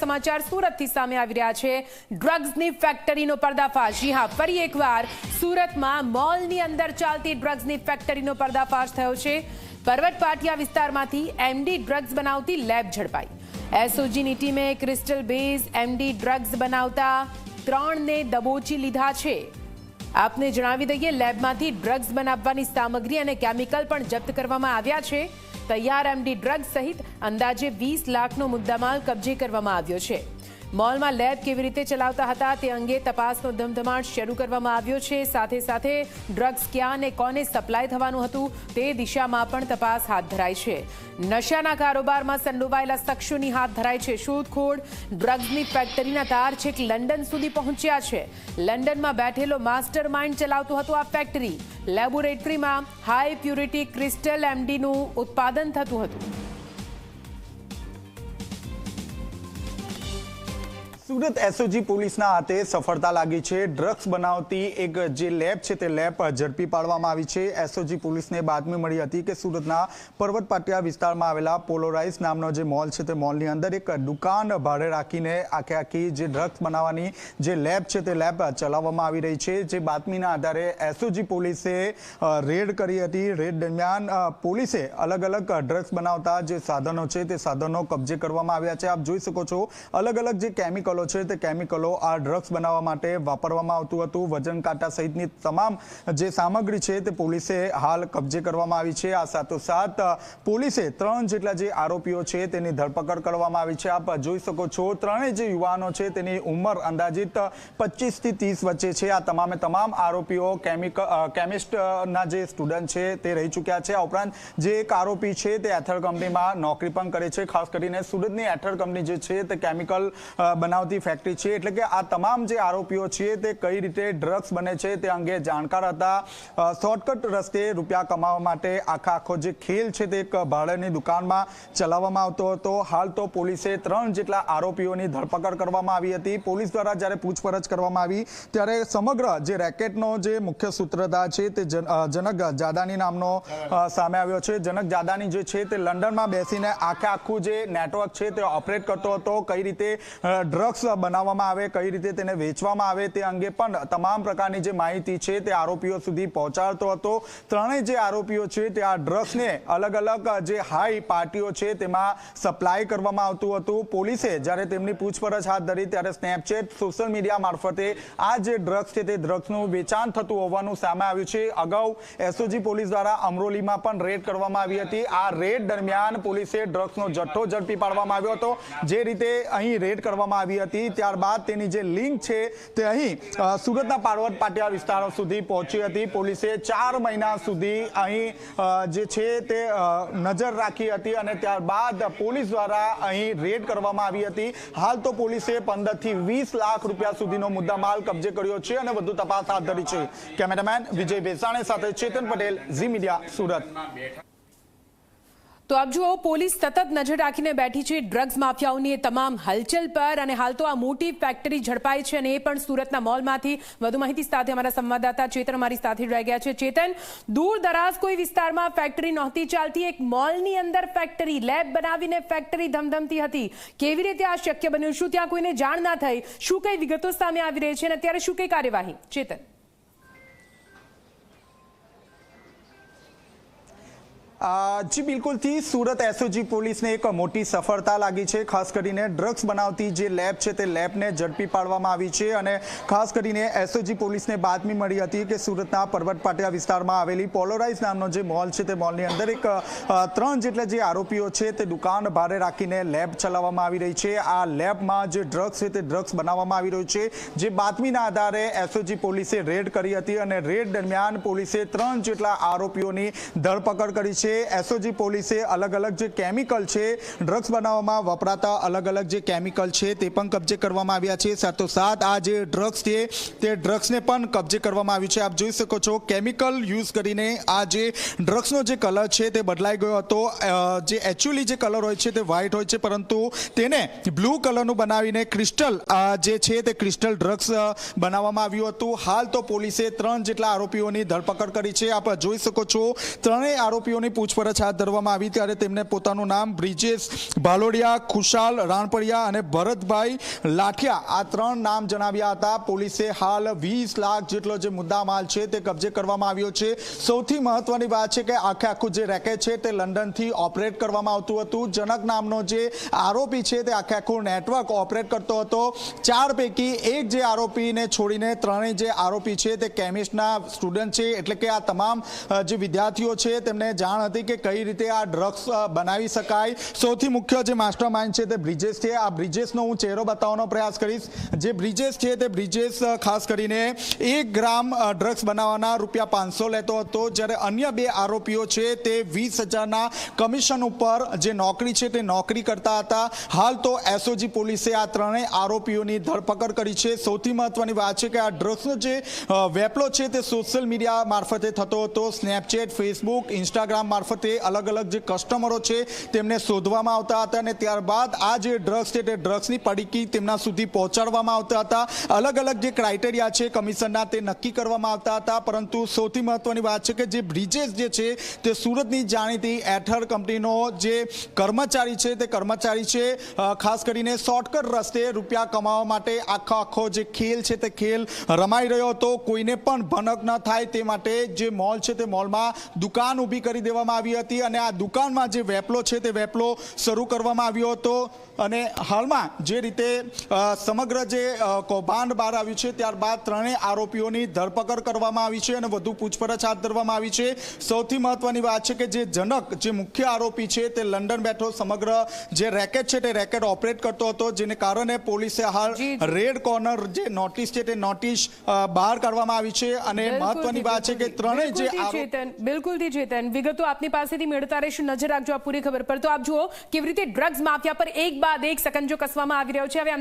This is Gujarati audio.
સમાચાર સુરતથી સામે આવી રહ્યા છે. ડ્રગ્સની ફેક્ટરીનો પર્દાફાશ. જી હા, ફરી એકવાર સુરતમાં મોલની અંદર ચાલતી ડ્રગ્સની ફેક્ટરીનો પર્દાફાશ થયો છે. પર્વત પાટિયા વિસ્તારમાંથી એમડી ડ્રગ્સ બનાવતી લેબ ઝડપાઈ. એસઓજીની ટીમે ક્રિસ્ટલ બેઝ એમડી ડ્રગ્સ બનાવતા ત્રણને દબોચી લીધા છે. આપને જણાવી દઈએ, લેબમાંથી ડ્રગ્સ બનાવવાની સામગ્રી અને કેમિકલ પણ જપ્ત કરવામાં આવ્યા છે. તૈયાર એમડી ડ્રગ્સ સહિત અંદાજે વીસ લાખનો મુદ્દામાલ કબજે કરવામાં આવ્યો છે. મોલમાં લેબ કેવી રીતે ચલાવતા હતા તે અંગે તપાસનો ધમધમાટ શરૂ કરવામાં આવ્યો છે. સાથે સાથે ડ્રગ્સ ક્યાં અને કોને સપ્લાય થવાનું હતું તે દિશામાં પણ તપાસ હાથ ધરાઈ છે. નશાના કારોબારમાં સંડોવાયેલા શખ્સોની હાથ ધરાય છે. શોધખોળ ડ્રગ્સની ફેક્ટરીના તાર છેક લંડન સુધી પહોંચ્યા છે. લંડનમાં બેઠેલો માસ્ટર માઇન્ડ ચલાવતો હતો આ ફેક્ટરી. લેબોરેટરીમાં હાઈ પ્યુરિટી ક્રિસ્ટલ એમડીનું ઉત્પાદન થતું હતું. સુરત એસઓજી પોલીસના હાથે સફળતા લાગી છે. ડ્રગ્સ બનાવતી એક જે લેબ છે, તે લેબ ઝડપી પાડવામાં આવી છે. એસઓજી પોલીસને બાતમી મળી હતી કે સુરતના પર્વત પાટિયા વિસ્તારમાં આવેલા પોલોરાઇઝ નામનો જે મોલ છે, તે મોલની અંદર એક દુકાન ભાડે રાખીને આખે આખી જે ડ્રગ્સ બનાવવાની જે લેબ છે, તે લેબ ચલાવવામાં આવી રહી છે. જે બાતમીના આધારે એસઓજી પોલીસે રેડ કરી હતી. રેડ દરમિયાન પોલીસે અલગ અલગ ડ્રગ્સ બનાવતા જે સાધનો છે, તે સાધનો કબજે કરવામાં આવ્યા છે. આપ જોઈ શકો છો, અલગ અલગ જે કેમિકલો છે તે કેમિકલો આ ડ્રગ્સ બનાવવા માટે વાપરવામાં આવતું હતું. વજન કાંટા સહિતની તમામ જે સામગ્રી છે તે પોલીસે હાલ કબજે કરવામાં આવી છે. આ સાથોસાથ પોલીસે ત્રણ જેટલા જે આરોપીઓ છે તેની ધરપકડ કરવામાં આવી છે. આપ જોઈ શકો છો ત્રણેય જે યુવાનો છે તેની ઉંમર અંદાજિત પચીસથી ત્રીસ વચ્ચે છે. આ તમામે તમામ આરોપીઓ કેમિકલ કેમિસ્ટના જે સ્ટુડન્ટ છે તે રહી ચૂક્યા છે. આ ઉપરાંત જે એક આરોપી છે તે એથર કંપનીમાં નોકરી પણ કરે છે. ખાસ કરીને સુરતની એથર કંપની જે છે તે કેમિકલ અ, બનાવતી ફેક્ટરી છે. એટલે કે આ તમામ જે આરોપીઓ છે તે કઈ રીતે ડ્રગ્સ બને છે તે અંગે જાણકાર હતા. શોર્ટકટ રસ્તે રૂપિયા કમાવા માટે આખા આખો જે ખેલ છે તે ભાડાની દુકાનમાં ચલાવવામાં આવતો હતો. હાલ તો પોલીસે ત્રણ જેટલા આરોપીઓની ધરપકડ કરવામાં આવી હતી. પોલીસ દ્વારા જ્યારે પૂછપરછ કરવામાં આવી, ત્યારે સમગ્ર જે રેકેટનો જે મુખ્ય સૂત્રધાર છે તે જનક જાદાની નામનો સામે આવ્યો છે. જનક જાદાની જે છે તે લંડનમાં બેસીને આખે આખું જે નેટવર્ક છે તે ઓપરેટ કરતો હતો. કઈ રીતે ડ્રગ્સ બનાવવામાં આવે, કઈ રીતે તેને વેચવામાં આવે તે અંગે પણ તમામ પ્રકારની જે માહિતી છે તે આરોપીઓ સુધી પહોંચાડતો હતો. ત્રણેય જે આરોપીઓ છે તે આ ડ્રગ્સને અલગ અલગ જે હાઈ પાર્ટીઓ છે તેમાં સપ્લાય કરવામાં આવતું હતું. પોલીસે જ્યારે તેમની પૂછપરછ હાથ ધરી ત્યારે સ્નેપચેટ સોશિયલ મીડિયા મારફતે આ જે ડ્રગ્સ છે તે ડ્રગ્સનું વેચાણ થતું હોવાનું સામે આવ્યું છે. અગાઉ એસઓજી પોલીસ દ્વારા અમરોલીમાં પણ રેડ કરવામાં આવી હતી. આ રેડ દરમિયાન પોલીસે ડ્રગ્સનો જથ્થો ઝડપી પાડવામાં આવ્યો હતો. જે રીતે અહીં રેડ કરવામાં આવી હતી ત્યારબાદ તેની જે લિંક છે તે અહીં સુરતના પાર્વત પાટિયા વિસ્તારો સુધી પહોંચી હતી. પોલીસે ચાર મહિના સુધી અહીં જે છે તે નજર રાખી હતી અને ત્યારબાદ પોલીસ દ્વારા અહીં રેડ કરવામાં આવી હતી. હાલ તો પોલીસે પંદરથી વીસ લાખ રૂપિયા સુધીનો મુદ્દામાલ કબજે કર્યો છે અને વધુ તપાસ હાથ ધરી છે. કેમેરામેન વિજય ભેસાણે સાથે ચેતન પટેલ, ઝી મીડિયા, સુરત. તો આપ જુઓ, પોલીસ સતત નજર રાખીને બેઠી છે. ડ્રગ્સ માફિયાઓની તમામ હલચલ પર અને હાલ તો આ મોટી ફેક્ટરી ઝડપાઈ છે અને એ પણ સુરતના મોલમાંથી. વધુ માહિતી સાથે અમારા સંવાદદાતા ચેતન અમારી સાથે જોડાઈ ગયા છે. ચેતન, દૂર દરાજ કોઈ વિસ્તારમાં ફેક્ટરી નહોતી ચાલતી. એક મોલની અંદર ફેક્ટરી, લેબ બનાવીને ફેક્ટરી ધમધમતી હતી. કેવી રીતે આ શક્ય બન્યું? શું ત્યાં કોઈને જાણ ના થઈ? શું કઈ વિગતો સામે આવી રહી છે અને અત્યારે શું કઈ કાર્યવાહી? ચેતન. જી બિલકુલથી સુરત એસઓજી પોલીસને એક મોટી સફળતા લાગી છે. ખાસ કરીને ડ્રગ્સ બનાવતી જે લેબ છે તે લેબને ઝડપી પાડવામાં આવી છે અને ખાસ કરીને એસઓજી પોલીસને બાતમી મળી હતી કે સુરતના પર્વત પાટિયા વિસ્તારમાં આવેલી પોલોરાઇઝ નામનો જે મોલ છે તે મોલની અંદર એક ત્રણ જેટલા જે આરોપીઓ છે તે દુકાન ભારે રાખીને લેબ ચલાવવામાં આવી રહી છે. આ લેબમાં જે ડ્રગ્સ છે તે ડ્રગ્સ બનાવવામાં આવી રહ્યું છે. જે બાતમીના આધારે એસઓજી પોલીસે રેડ કરી હતી અને રેડ દરમિયાન પોલીસે ત્રણ જેટલા આરોપીઓની ધરપકડ કરી છે. એસઓજી પોલીસે અલગ અલગ જે કેમિકલ છે, ડ્રગ્સ બનાવવામાં વપરાતા અલગ અલગ જે કેમિકલ છે તે પણ કબજે કરવામાં આવ્યા છે. સાથોસાથ આ જે ડ્રગ્સ છે, તે ડ્રગ્સને પણ કબજે કરવામાં આવ્યું છે. આપ જોઈ શકો છો, કેમિકલ યુઝ કરીને આ જે ડ્રગ્સનો જે કલર છે તે બદલાઈ ગયો હતો. જે એકચ્યુઅલી જે કલર હોય છે તે વ્હાઇટ હોય છે, પરંતુ તેને બ્લુ કલરનું બનાવીને ક્રિસ્ટલ જે છે તે ક્રિસ્ટલ ડ્રગ્સ બનાવવામાં આવ્યું હતું. હાલ તો પોલીસે ત્રણ જેટલા આરોપીઓની ધરપકડ કરી છે. આપ જોઈ શકો છો, ત્રણેય આરોપીઓની પૂછપરછ હાથ ધરવામાં આવી ત્યારે તેમને પોતાનું નામ બ્રિજેશ ભાલોડિયા, ખુશાલ રાણપડિયા અને ભરતભાઈ લાઠિયા આ ત્રણ નામ જણાવ્યા હતા. પોલીસે હાલ વીસ લાખ જેટલો જે મુદ્દામાલ છે તે કબજે કરવામાં આવ્યો છે. સૌથી મહત્વની વાત છે કે આખે આખું જે રેકેટ છે તે લંડનથી ઓપરેટ કરવામાં આવતું હતું. જનક નામનો જે આરોપી છે તે આખે આખું નેટવર્ક ઓપરેટ કરતો હતો. ચાર પૈકી એક જે આરોપીને છોડીને ત્રણેય જે આરોપી છે તે કેમિસ્ટના સ્ટુડન્ટ છે. એટલે કે આ તમામ જે વિદ્યાર્થીઓ છે તેમને જાણ હતી કે કઈ રીતે આ ડ્રગ્સ બનાવી શકાય. સૌથી મુખ્ય જે માસ્ટર માઇન્ડ છે તે બ્રિજેશ છે. આ બ્રિજેશનો હું ચહેરો બતાવવાનો પ્રયાસ કરીશ. જે બ્રિજેશ છે તે બ્રિજેશ ખાસ કરીને એક ગ્રામ ડ્રગ્સ બનાવવાના રૂપિયા પાંચસો લેતો હતો. જ્યારે અન્ય બે આરોપીઓ છે તે વીસ હજારના કમિશન ઉપર જે નોકરી છે તે નોકરી કરતા હતા. હાલ તો એસઓજી પોલીસે આ ત્રણેય આરોપીઓની ધરપકડ કરી છે. સૌથી મહત્વની વાત છે કે આ ડ્રગ્સનો જે વેપલો છે તે સોશિયલ મીડિયા મારફતે થતો હતો. સ્નેપચેટ ફેસબુક ઇન્સ્ટાગ્રામ મારફતે અલગ અલગ જે કસ્ટમરો છે તેમને શોધવામાં આવતા હતા અને ત્યારબાદ આ જે ડ્રગ્સ છે તે ડ્રગ્સની પડીકી તેમના સુધી પહોંચાડવામાં આવતા હતા. અલગ અલગ જે ક્રાઇટેરિયા છે કમિશનના તે નક્કી કરવામાં આવતા હતા. પરંતુ સૌથી મહત્વની વાત છે કે જે બ્રિજેશ જે છે તે સુરતની જાણીતી એથર કંપનીનો જે કર્મચારી છે તે કર્મચારી છે ખાસ કરીને શોર્ટકટ રસ્તે રૂપિયા કમાવા માટે આખો આખો જે ખેલ છે તે ખેલ રમાઈ રહ્યો હતો. કોઈને પણ ભનક ન થાય તે માટે જે મોલ છે તે મોલમાં દુકાન ઊભી કરી દેવામાં આવી હતી અને આ દુકાનમાં જે વેપલો છે તે વેપલો શરૂ કરવામાં આવ્યો હતો. અને હાલમાં જે રીતે સમગ્ર જે કૌભાંડ બહાર આવ્યું છે ત્યારબાદ ત્રણેય આરોપીઓની ધરપકડ કરવામાં આવી છે અને વધુ પૂછપરછ હાથ ધરવામાં આવી છે. સૌથી મહત્વની વાત છે કે જે જનક જે મુખ્ય આરોપી છે તે લંડન બેઠો સમગ્ર જે રેકેટ છે તે રેકેટ ઓપરેટ કરતો હતો જેને કારણે પોલીસે હાલ. રેડ કોર્નર જે નોટિસ છે તે નોટિસ બહાર કાઢવામાં આવી છે. અને મહત્વની વાત છે કે ત્રણેય જે બિલકુલ ચેતન વિગતો આપની પાસેથી મેળવતા રહીશું. નજર રાખજો, આ પૂરી ખબર પર તો આપ જુઓ કેવી રીતે ડ્રગ્સ માફિયા પર એક બાદ એક સકંજો કસવામાં આવી રહ્યો છે. હવે